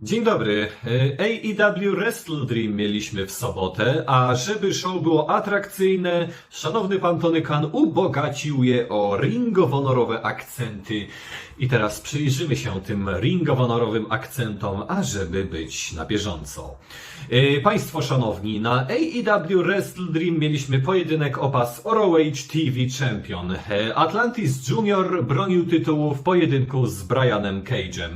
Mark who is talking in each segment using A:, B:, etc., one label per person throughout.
A: Dzień dobry. AEW Wrestle Dream mieliśmy w sobotę, a żeby show było atrakcyjne, szanowny pan Tony Khan ubogacił je o ringowo-honorowe akcenty. I teraz przyjrzymy się tym ringowo-honorowym akcentom, ażeby być na bieżąco. E, Państwo szanowni, na AEW Wrestle Dream mieliśmy pojedynek o pas ROH TV Champion. E, Atlantis Junior bronił tytułu w pojedynku z Brianem Cage'em.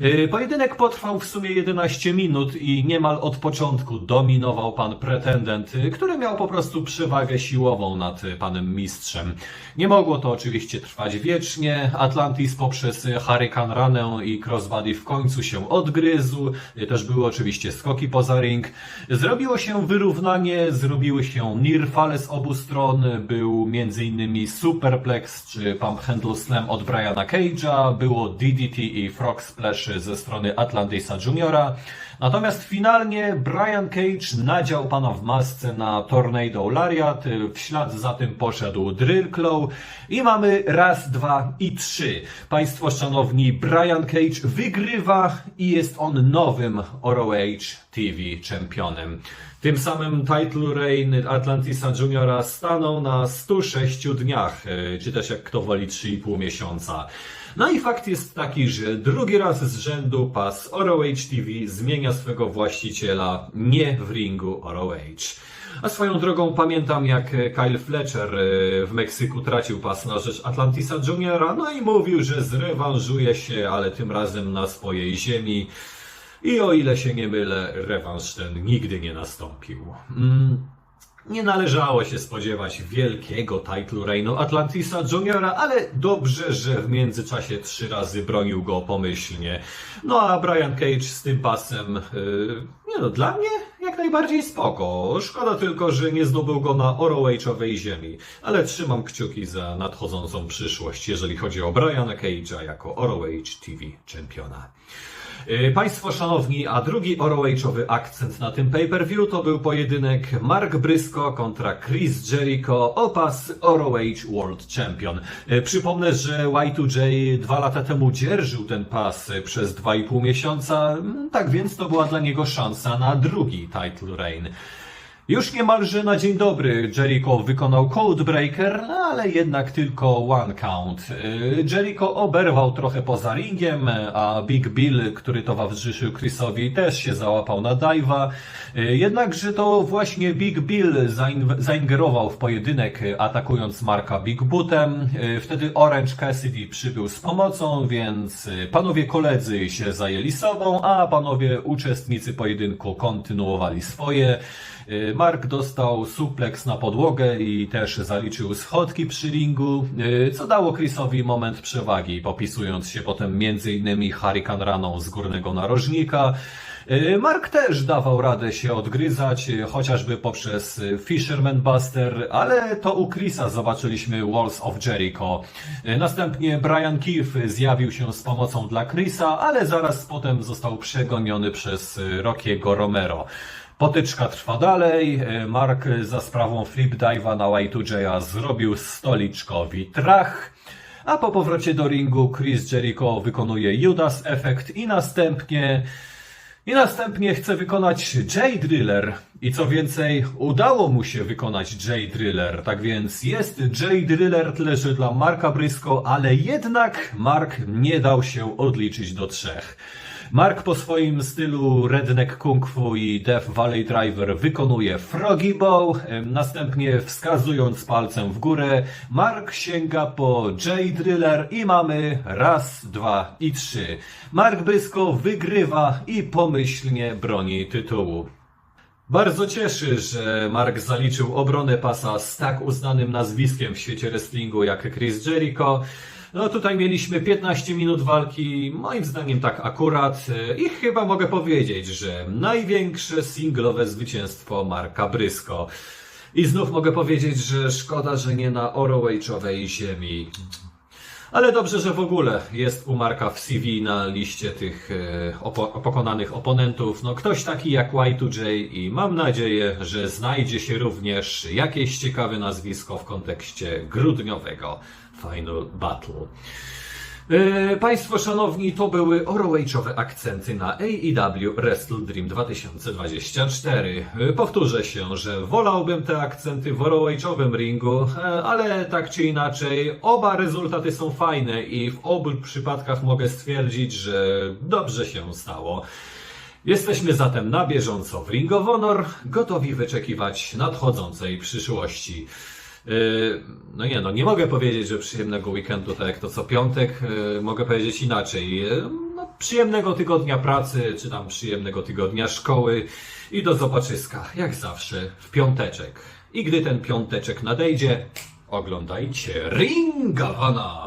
A: E, Pojedynek potrwał w sumie 11 minut i niemal od początku dominował pan pretendent, który miał po prostu przewagę siłową nad panem mistrzem. Nie mogło to oczywiście trwać wiecznie. Atlantis poprzez Hurricane Ranę i Crossbody w końcu się odgryzł. Też były oczywiście skoki poza ring. Zrobiło się wyrównanie, zrobiły się near fall z obu stron. Był m.in. Superplex czy Pump Handle Slam od Briana Cage'a. Było DDT i Frog Splash ze strony Atlantisa Juniora. Natomiast finalnie Brian Cage nadział pana w masce na Tornado Lariat, w ślad za tym poszedł Drill Claw i mamy raz, dwa i trzy. Państwo szanowni, Brian Cage wygrywa i jest on nowym ROH TV czempionem. Tym samym title reign Atlantisa Juniora stanął na 106 dniach, e, czy też jak kto woli 3,5 miesiąca. No i fakt jest taki, że drugi raz z rzędu pas ROH TV zmienia swego właściciela nie w ringu ROH. A swoją drogą pamiętam jak Kyle Fletcher e, w Meksyku tracił pas na rzecz Atlantisa Juniora, no i mówił, że zrewanżuje się, ale tym razem na swojej ziemi. I o ile się nie mylę, rewanż ten nigdy nie nastąpił. Mm. Nie należało się spodziewać wielkiego title reignu Atlantisa Juniora, ale dobrze, że w międzyczasie trzy razy bronił go pomyślnie. No a Brian Cage z tym pasem, yy, nie no, dla mnie jak najbardziej spoko. Szkoda tylko, że nie zdobył go na ROH-owej ziemi, ale trzymam kciuki za nadchodzącą przyszłość, jeżeli chodzi o Briana Cage'a jako ROH TV czempiona. Yy, Państwo szanowni, a drugi ROH-owy akcent na tym pay-per-view to był pojedynek Mark Briscoe kontra Chris Jericho o pas World Champion. Yy, Przypomnę, że Y2J dwa lata temu dzierżył ten pas yy, przez dwa i pół miesiąca, Mm, tak więc to była dla niego szansa na drugi title reign. Już niemalże na dzień dobry Jericho wykonał Codebreaker, ale jednak tylko one count. Yy, Jericho oberwał trochę poza ringiem, a Big Bill, który towarzyszył Chrisowi, też się załapał na dive'a. Yy, Jednakże to właśnie Big Bill zain- zaingerował w pojedynek, atakując Marka Big Bootem. Yy, Wtedy Orange Cassidy przybył z pomocą, więc panowie koledzy się zajęli sobą, a panowie uczestnicy pojedynku kontynuowali swoje. Mark dostał suplex na podłogę i też zaliczył schodki przy ringu, y, co dało Chrisowi moment przewagi, popisując się potem m.in. Hurricane Raną z górnego narożnika. Y, Mark też dawał radę się odgryzać, y, chociażby poprzez Fisherman Buster, ale to u Chrisa zobaczyliśmy Walls of Jericho. Następnie Brian Keefe zjawił się z pomocą dla Chrisa, ale zaraz potem został przegoniony przez Rockiego Romero. Potyczka trwa dalej. E, Mark za sprawą flip dive'a na Y2J'a zrobił stoliczkowi trach. A po powrocie do ringu Chris Jericho wykonuje Judas Effect i następnie i następnie chce wykonać J Driller. I co więcej, udało mu się wykonać J Driller. Tak więc jest J Driller tyle, że dla Marka Briscoe, ale jednak Mark nie dał się odliczyć do trzech. Mark po swoim stylu Redneck Kung Fu i Death Valley Driver wykonuje Froggy Bow, następnie wskazując palcem w górę, Mark sięga po J Driller i mamy raz, dwa i trzy. Mark Brysko wygrywa i pomyślnie broni tytułu. Bardzo cieszy, że Mark zaliczył obronę pasa z tak uznanym nazwiskiem w świecie wrestlingu jak Chris Jericho. No tutaj mieliśmy 15 minut walki, moim zdaniem tak akurat e, i chyba mogę powiedzieć, że największe singlowe zwycięstwo Marka Brysko. I znów mogę powiedzieć, że szkoda, że nie na ROH-owej ziemi. Ale dobrze, że w ogóle jest u Marka w CV na liście tych e, opo- pokonanych oponentów. No ktoś taki jak Y2J i mam nadzieję, że znajdzie się również jakieś ciekawe nazwisko w kontekście grudniowego Final Battle. E, Państwo szanowni, to były ROH-owe akcenty na AEW Wrestle Dream 2024. E, Powtórzę się, że wolałbym te akcenty w ROH-owym ringu, e, ale tak czy inaczej, oba rezultaty są fajne i w obu przypadkach mogę stwierdzić, że dobrze się stało. Jesteśmy zatem na bieżąco w Ring of Honor, gotowi wyczekiwać nadchodzącej przyszłości. Yy, No nie, no nie mogę powiedzieć, że przyjemnego weekendu, tak jak to co piątek, yy, mogę powiedzieć inaczej. Yy, No, przyjemnego tygodnia pracy, czy tam przyjemnego tygodnia szkoły i do zobaczyska, jak zawsze, w piąteczek. I gdy ten piąteczek nadejdzie, oglądajcie Ring of Honor!